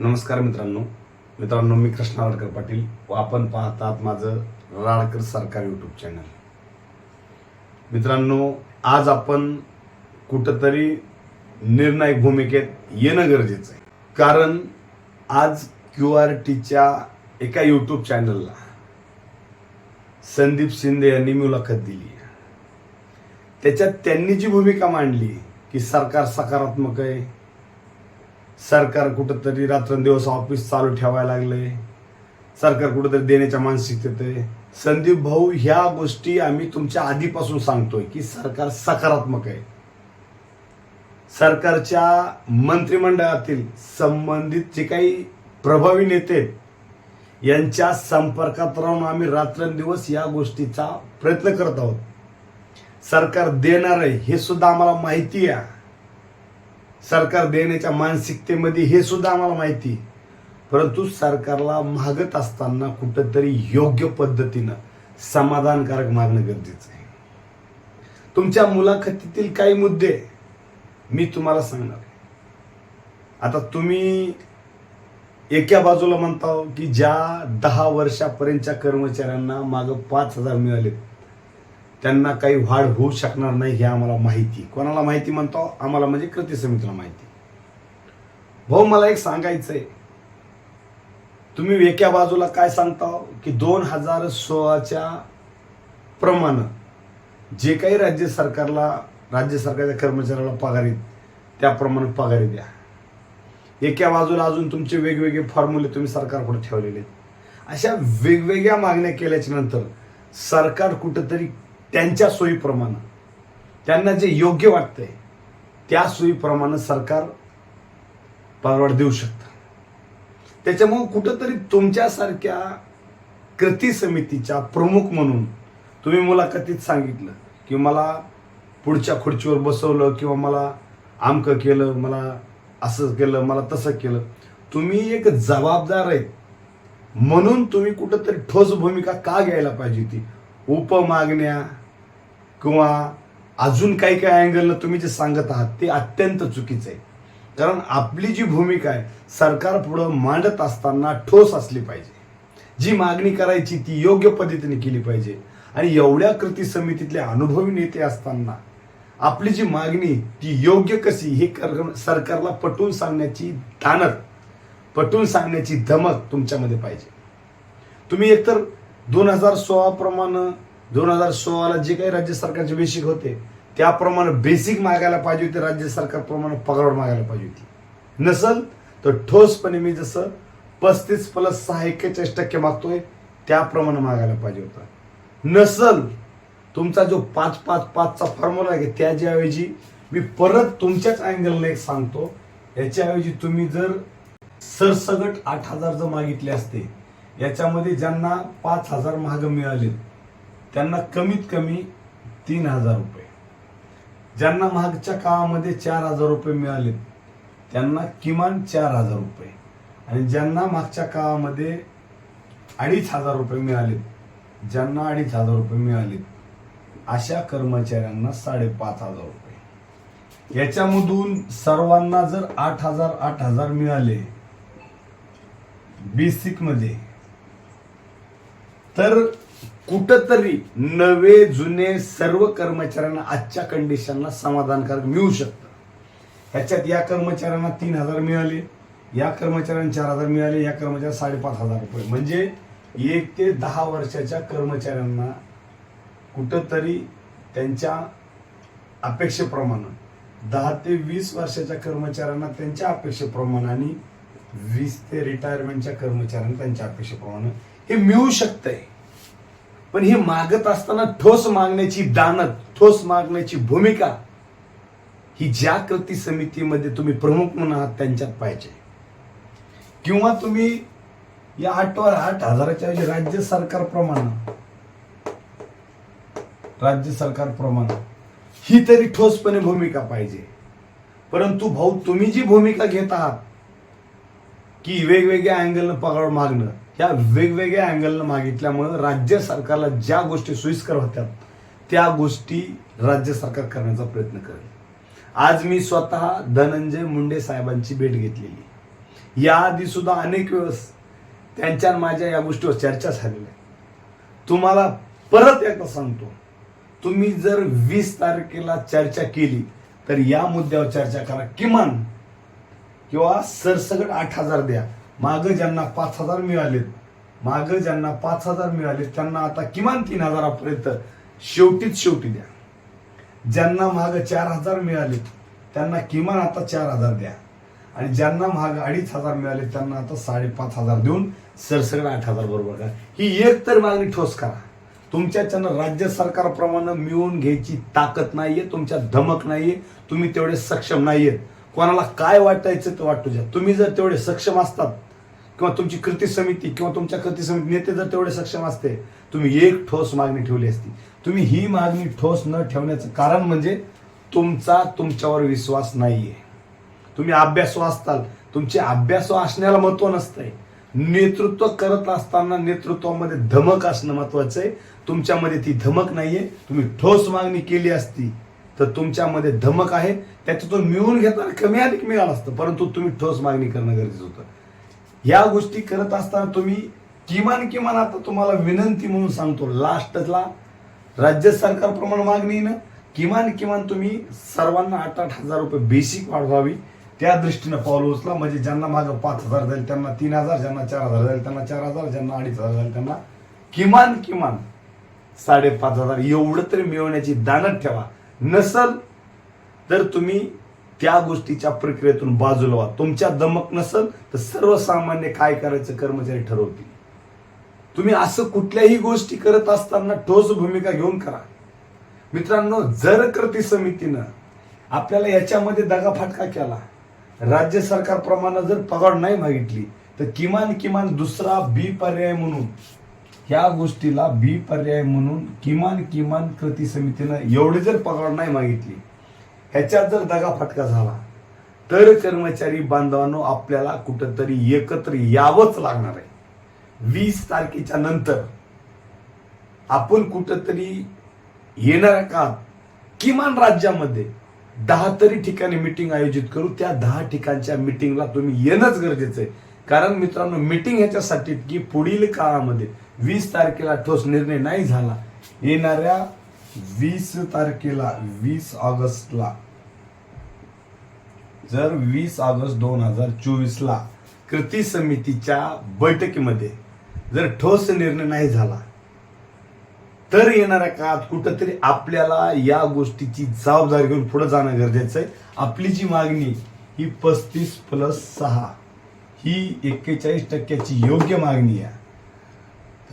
नमस्कार मित्रांनो. मित्रांनो मी कृष्णा वाडकर पाटील व आपण पाहतात माझं राडकर सरकार यूट्यूब चॅनल मित्रांनो आज आपण कुठंतरी निर्णायक भूमिकेत येणं गरजेचं आहे. कारण आज क्यू आर टीच्या एका यूट्यूब चॅनलला संदीप शिंदे यांनी मुलाखत दिली त्याच्यात त्यांनी जी भूमिका मांडली की सरकार सकारात्मक आहे सरकार कुठंतरी रात्रंदिवस ऑफिस चालू ठेवायला लागलंय. सरकार कुठंतरी देण्याच्या मानसिकतेत आहे संदीप भाऊ ह्या गोष्टी आम्ही तुमच्या आधीपासून सांगतोय की सरकार सकारात्मक आहे. सरकारच्या मंत्रिमंडळातील संबंधित जे काही प्रभावी नेते यांच्या संपर्कात राहून आम्ही रात्रंदिवस या गोष्टीचा प्रयत्न करत आहोत. सरकार देणार आहे हे सुद्धा आम्हाला माहिती आहे. सरकार देण्याच्या मानसिकतेमध्ये हे सुद्धा आम्हाला माहिती परंतु सरकारला मागत असताना कुठंतरी योग्य पद्धतीनं समाधानकारक मागणं गरजेचं आहे. तुमच्या मुलाखतीतील काही मुद्दे मी तुम्हाला सांगणार आता तुम्ही एका बाजूला म्हणता हो की ज्या दहा वर्षापर्यंतच्या कर्मचाऱ्यांना मागं पाच हजार मिळालेत त्यांना काही वाढ होऊ शकणार नाही हे आम्हाला माहिती. कोणाला माहिती म्हणतो? आम्हाला म्हणजे कृती समितीला माहिती. भाऊ मला एक सांगायचंय. तुम्ही एका बाजूला काय सांगता? की दोन हजार सोळाच्या प्रमाणे जे काही राज्य सरकारला राज्य सरकारच्या कर्मचाऱ्याला पगारी त्याप्रमाणे पगारी द्या. एका बाजूला अजून तुमचे वेगवेगळे फॉर्म्युले तुम्ही सरकारकडे ठेवलेले आहेत. अशा वेगवेगळ्या मागण्या केल्याच्यानंतर सरकार कुठंतरी त्यांच्या सोयीप्रमाणे. त्यांना जे योग्य वाटतंय त्या सोयीप्रमाणे सरकार परवड देऊ शकतं. त्याच्यामुळं कुठंतरी तुमच्यासारख्या कृती समितीच्या प्रमुख म्हणून तुम्ही मुलाखतीत सांगितलं की मला पुढच्या खुर्चीवर बसवलं किंवा मला आमकं केलं मला असं केलं मला तसं केलं. तुम्ही एक जबाबदार आहेत. म्हणून तुम्ही कुठंतरी ठोस भूमिका का घ्यायला पाहिजे ती उपमागण्या किंवा अजून काही काही अँगलनं तुम्ही जे सांगत आहात ते अत्यंत चुकीचं आहे. कारण आपली जी भूमिका आहे सरकार पुढं मांडत असताना ठोस असली पाहिजे. जी मागणी करायची ती योग्य पद्धतीने केली पाहिजे. आणि एवढ्या कृती समितीतले अनुभवी नेते असताना आपली जी मागणी ती योग्य कशी हे कर- सरकारला पटवून सांगण्याची ताणत पटवून सांगण्याची धमक तुमच्यामध्ये पाहिजे. तुम्ही एकतर दोन हजार सोळाप्रमाणे दोन हजार सोळाला जे काही राज्य सरकारचे बेसिक होते त्याप्रमाणे बेसिक मागायला पाहिजे होते राज्य सरकारप्रमाणे पगार मागायला पाहिजे होती. नसल तर ठोसपणे मी जसं पस्तीस प्लस सहा एक्केचाळीस टक्के मागतोय त्याप्रमाणे मागायला पाहिजे होतं. नसल तुमचा जो पाच पाच पाचचा फॉर्म्युला आहे त्याच्याऐवजी मी परत तुमच्याच अँगलने एक सांगतो याच्याऐवजी तुम्ही जर सरसगट आठ हजार जर मागितले असते याच्यामध्ये ज्यांना पाच हजार महाग मिळाले त्यांना कमीत कमी तीन हजार रुपये. ज्यांना मागच्या काळामध्ये चार हजार रुपये मिळाले त्यांना किमान चार हजार रुपये. आणि ज्यांना मागच्या काळामध्ये अडीच हजार रुपये मिळाले ज्यांना अडीच हजार रुपये मिळाले अशा कर्मचाऱ्यांना साडेपाच हजार रुपये. याच्यामधून सर्वांना जर आठ हजार आठ हजार मिळाले बेसिकमध्ये तर कुठंतरी नवे जुने सर्व कर्मचाऱ्यांना आजच्या कंडिशनला समाधानकारक मिळू शकतं. ह्याच्यात या कर्मचाऱ्यांना तीन हजार मिळाले या कर्मचाऱ्यांना चार हजार मिळाले या कर्मचाऱ्यांना साडेपाच हजार रुपये. म्हणजे एक ते दहा वर्षाच्या कर्मचाऱ्यांना कुठंतरी त्यांच्या अपेक्षेप्रमाणे दहा ते वीस वर्षाच्या कर्मचाऱ्यांना त्यांच्या अपेक्षेप्रमाणे आणि वीस ते रिटायरमेंटच्या कर्मचाऱ्यांना त्यांच्या अपेक्षेप्रमाणे हे मिळू शकतंय. पण हे मागत असताना ठोस मागण्याची दानत ठोस मागण्याची भूमिका ही ज्या कृती समितीमध्ये तुम्ही प्रमुख म्हणून आहात त्यांच्यात पाहिजे. किंवा तुम्ही या आठवर आठ हजाराच्या ऐवजी राज्य सरकार प्रमाण राज्य सरकार प्रमाण ही तरी ठोसपणे भूमिका पाहिजे. परंतु भाऊ तुम्ही जी भूमिका घेत आहात की वेगवेगळ्या अँगलनं पगार मागणं ह्या वेगवेगळ्या अँगलनं मागितल्यामुळं राज्य सरकारला ज्या गोष्टी सोयीस्कर होत्या त्या गोष्टी राज्य सरकार करण्याचा प्रयत्न करेल. आज मी स्वतः धनंजय मुंडे साहेबांची भेट घेतलेली. याआधी सुद्धा अनेक वेळेस त्यांच्या माझ्या या गोष्टीवर चर्चा झालेल्या. आहे तुम्हाला परत एकदा सांगतो तुम्ही जर वीस तारखेला चर्चा केली तर या मुद्द्यावर चर्चा करा. किमान किंवा सरसकट आठ हजार द्या. मागं ज्यांना पाच हजार मिळालेत मागं ज्यांना पाच हजार मिळालेत त्यांना आता किमान तीन हजारापर्यंत शेवटीच शेवटी द्या. ज्यांना महाग चार हजार मिळाले त्यांना किमान आता चार हजार द्या. आणि ज्यांना महाग अडीच हजार मिळाले त्यांना आता साडेपाच हजार देऊन सरसकट आठ हजार बरोबर करा. ही एक तर मागणी ठोस करा. तुमच्याच्यानं राज्य सरकारप्रमाणे मिळवून घ्यायची ताकद नाहीये तुमच्या धमक नाहीये तुम्ही तेवढे सक्षम नाहीयेत. कोणाला काय वाटायचं ते वाटू द्या. तुम्ही जर तेवढे सक्षम असतात किंवा तुमची कृती समिती किंवा तुमच्या कृती समिती नेते जर तेवढे सक्षम असते तुम्ही एक ठोस मागणी ठेवली असती. तुम्ही ही मागणी ठोस न ठेवण्याचं कारण म्हणजे तुमचा तुमच्यावर विश्वास नाहीये. तुम्ही अभ्यासू असताल तुमचे अभ्यासू असण्याला महत्त्व नसतंय. नेतृत्व करत असताना नेतृत्वामध्ये धमक असणं महत्वाचं आहे. तुमच्यामध्ये ती धमक नाहीये. तुम्ही ठोस मागणी केली असती तर तुमच्यामध्ये धमक आहे. त्याच्यातून मिळवून घेताना कमी अधिक मिळालं असतं परंतु तुम्ही ठोस मागणी करणं गरजेचं होतं. या गोष्टी करत असताना तुम्ही किमान किमान आता तुम्हाला विनंती म्हणून सांगतो लास्टला राज्य सरकारप्रमाणे मागणी ना किमान किमान तुम्ही सर्वांना आठ आठ हजार रुपये बेसिक वाढवावी. त्या दृष्टीनं पाऊल उचला म्हणजे ज्यांना मागं पाच हजार जाईल त्यांना तीन हजार ज्यांना चार हजार जाईल त्यांना चार हजार ज्यांना अडीच हजार जाईल त्यांना किमान किमान साडेपाच हजार. एवढं तरी मिळवण्याची दानत ठेवा. नसल तर तुम्ही त्या गोष्टीच्या प्रक्रियेतून बाजूला व्हा तुमच्या दमक नसल तर सर्वसामान्य काय करायचं कर्मचारी ठरवतील. तुम्ही असं कुठल्याही गोष्टी करत असताना ठोस भूमिका घेऊन करा. मित्रांनो जर कृती समितीनं आपल्याला याच्यामध्ये दगाफटका केला राज्य सरकारप्रमाणे जर पगार नाही मागितली तर किमान किमान दुसरा बी पर्याय म्हणून ह्या गोष्टीला बी पर्याय म्हणून किमान किमान कृती समितीनं एवढी जर पगार नाही मागितली ह्याच्यात जर दगा फटका झाला तर कर्मचारी बांधवांनो आपल्याला कुठंतरी एकत्र यावंच लागणार आहे. वीस तारखेच्या नंतर आपण कुठंतरी येणाऱ्या काळात किमान राज्यामध्ये दहा तरी ठिकाणी मिटिंग आयोजित करू. त्या दहा ठिकाणच्या मिटिंगला तुम्ही येणंच गरजेचं आहे. कारण मित्रांनो मिटिंग ह्याच्यासाठी की पुढील काळामध्ये वीस तारखेला ठोस निर्णय नाही झाला. येणाऱ्या वीस तारखेला वीस ऑगस्टला जर वीस ऑगस्ट दोन हजार चोवीसला कृती समितीच्या बैठकीमध्ये जर ठोस निर्णय नाही झाला तर येणाऱ्या काळात कुठंतरी आपल्याला या गोष्टीची जबाबदारी घेऊन पुढे जाणं गरजेचं आहे. आपली जी मागणी ही पस्तीस प्लस सहा ही एक्केचाळीस टक्क्याची योग्य मागणी आहे.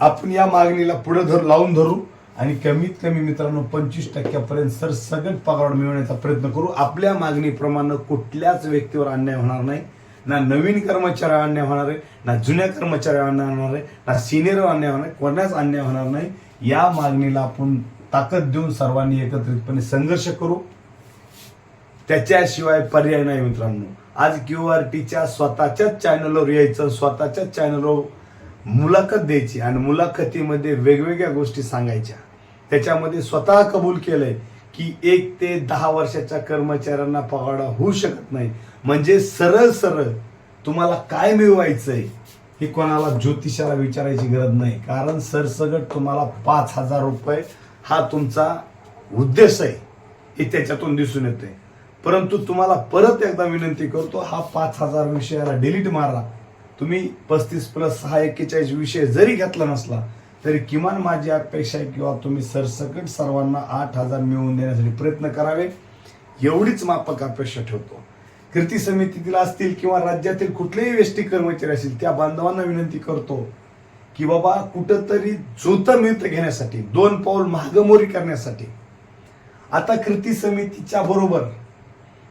आपण या मागणीला पुढे धर लावून धरू. आणि कमीत कमी मित्रांनो पंचवीस टक्क्यापर्यंत सर सगळं पगार मिळवण्याचा प्रयत्न करू. आपल्या मागणीप्रमाणे कुठल्याच व्यक्तीवर अन्याय होणार नाही. ना नवीन कर्मचाऱ्यावर अन्याय होणार आहे ना जुन्या कर्मचाऱ्यावर अन्याय होणार आहे ना सिनियरवर अन्याय होणार आहे कोणाच अन्याय होणार नाही. या मागणीला आपण ताकद देऊन सर्वांनी एकत्रितपणे संघर्ष करू. त्याच्याशिवाय पर्याय नाही मित्रांनो. आज क्यू आर टीच्या स्वतःच्याच चॅनलवर यायचं स्वतःच्याच चॅनलवर मुलाखत द्यायची आणि मुलाखतीमध्ये वेगवेगळ्या गोष्टी सांगायच्या. त्याच्यामध्ये स्वतः कबूल केलंय की एक ते दहा वर्षाच्या कर्मचाऱ्यांना पगार होऊ शकत नाही. म्हणजे सरळ सरळ तुम्हाला काय मिळवायचंय हे कोणाला ज्योतिषाला विचारायची गरज नाही. कारण सरसगट तुम्हाला पाच हजार रुपये हा तुमचा उद्देश आहे हे त्याच्यातून दिसून येते परंतु तुम्हाला परत एकदा विनंती करतो हा पाच हजार विषयाला डिलीट मारा. तुम्ही पस्तीस प्लस सहा एक्केचाळीस विषय जरी घेतला नसला तरी किमान माझी अपेक्षा आहे किंवा तुम्ही सरसकट सर्वांना आठ हजार मिळवून देण्यासाठी प्रयत्न करावे एवढीच मापक अपेक्षा ठेवतो. कृती समितीतील असतील किंवा राज्यातील कुठलेही व्यष्टी कर्मचारी असतील त्या बांधवांना विनंती करतो की बाबा कुठंतरी जोतं मिळतं घेण्यासाठी दोन पाऊल महागमोरी करण्यासाठी आता कृती समितीच्या बरोबर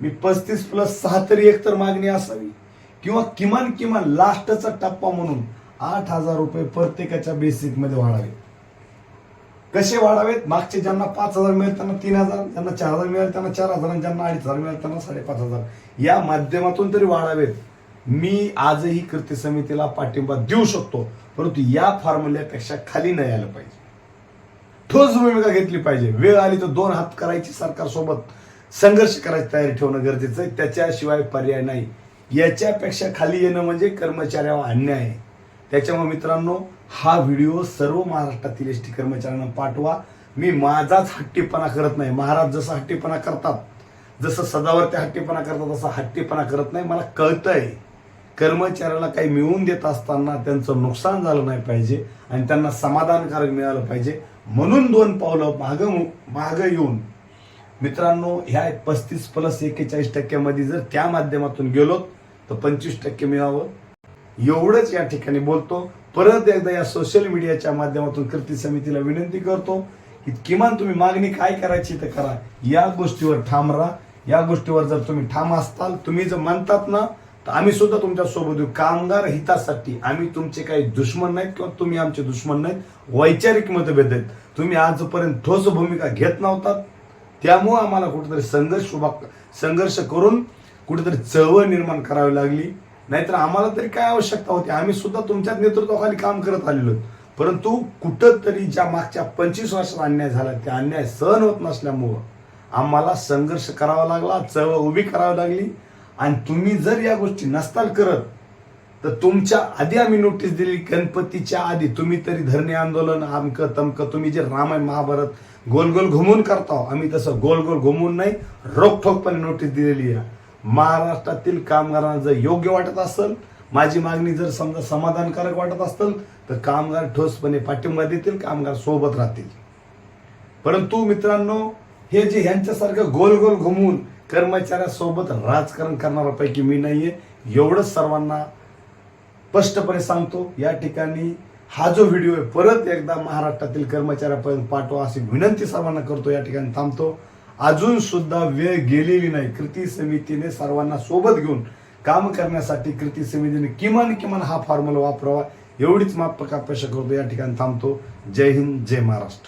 मी पस्तीस प्लस सहा तरी एकतर मागणी असावी किंवा किमान किमान लास्टचा टप्पा म्हणून आठ हजार रुपये प्रत्येकाच्या बेसिकमध्ये वाढावे. कसे वाढावेत? मागचे ज्यांना पाच हजार मिळेल त्यांना तीन हजार ज्यांना चार हजार मिळेल त्यांना चार हजार आणि ज्यांना अडीच हजार मिळेल त्यांना साडेपाच हजार. या माध्यमातून तरी वाढावेत. मी आजही कृती समितीला पाठिंबा देऊ शकतो परंतु या फॉर्म्युल्यापेक्षा खाली नाही आलं पाहिजे. ठोस भूमिका घेतली पाहिजे. वेळ आली तर दोन हात करायची सरकार सोबत. संघर्ष करायची तयारी ठेवणं गरजेचं आहे. त्याच्याशिवाय पर्याय नाही. याच्यापेक्षा खाली येणं म्हणजे कर्मचाऱ्यावर अन्याय आहे. त्याच्यामुळे मित्रांनो हा व्हिडिओ सर्व महाराष्ट्रातील एस टी कर्मचाऱ्यांना पाठवा. मी माझाच हट्टीपणा करत नाही. महाराज जसा हट्टीपणा करतात जसं सदावरती हट्टीपणा करतात तसा हट्टीपणा करत नाही. मला कळतंय कर्मचाऱ्याला काही मिळवून देत असताना त्यांचं नुकसान झालं नाही पाहिजे आणि त्यांना समाधानकारक मिळालं पाहिजे. म्हणून दोन पावलं माग माग येऊन मित्रांनो ह्या पस्तीस प्लस एक्केचाळीस टक्क्यामध्ये जर त्या माध्यमातून गेलो तर पंचवीस टक्के मिळावं. एवढंच या ठिकाणी बोलतो. परत एकदा या सोशल मीडियाच्या माध्यमातून कृती समितीला विनंती करतो की किमान तुम्ही मागणी काय करायची तर करा. या गोष्टीवर ठाम राहा. या गोष्टीवर जर तुम्ही ठाम असताल तुम्ही जर म्हणतात ना तर आम्ही सुद्धा तुमच्यासोबत येऊ. कामगार हितासाठी आम्ही तुमचे काही दुश्मन नाहीत किंवा तुम्ही आमचे दुश्मन नाहीत. वैचारिक मतभेद आहेत. तुम्ही आजपर्यंत ठोस भूमिका घेत नव्हतात. त्यामुळं आम्हाला कुठेतरी संघर्ष उभा संघर्ष करून कुठेतरी चळवळ निर्माण करावी लागली. नाहीतर आम्हाला तरी काय आवश्यकता होती? आम्ही सुद्धा तुमच्याच नेतृत्वाखाली काम करत आलेलो परंतु कुठंतरी ज्या मागच्या पंचवीस वर्षात अन्याय झाला त्या अन्याय सहन होत नसल्यामुळं आम्हाला संघर्ष करावा लागला चळवळ उभी करावी लागली. आणि तुम्ही जर या गोष्टी नसताल करत तर तुमच्या आधी आम्ही नोटीस दिली गणपतीच्या आधी तुम्ही तरी धरणे आंदोलन आमक तमकं तुम्ही जे रामायण महाभारत गोल गोल घुमून करता आम्ही तसं गोल गोल घुमून नाही रोखोकपणे नोटीस दिलेली आहे. महाराष्ट्रातील कामगारांना जर योग्य वाटत असेल माझी मागणी जर समजा समाधानकारक वाटत असेल तर कामगार ठोसपणे पाठिंबा देतील कामगार सोबत राहतील. परंतु मित्रांनो हे जे ह्यांच्यासारखं गोल गोल घुमून कर्मचाऱ्यासोबत राजकारण करणाऱ्यापैकी मी नाहीये एवढंच सर्वांना स्पष्टपणे सांगतो या ठिकाणी हा जो व्हिडिओ आहे परत एकदा महाराष्ट्रातील कर्मचाऱ्यापर्यंत पाठवा अशी विनंती सर्वांना करतो या ठिकाणी थांबतो. अजून सुद्धा वेळ गेलेली नाही. कृती समितीने सर्वांना सोबत घेऊन काम करण्यासाठी कृती समितीने किमान किमान हा फॉर्म्युला वापरावा. एवढीच माप अपेक्षा करतो. या ठिकाणी थांबतो. जय हिंद जय महाराष्ट्र.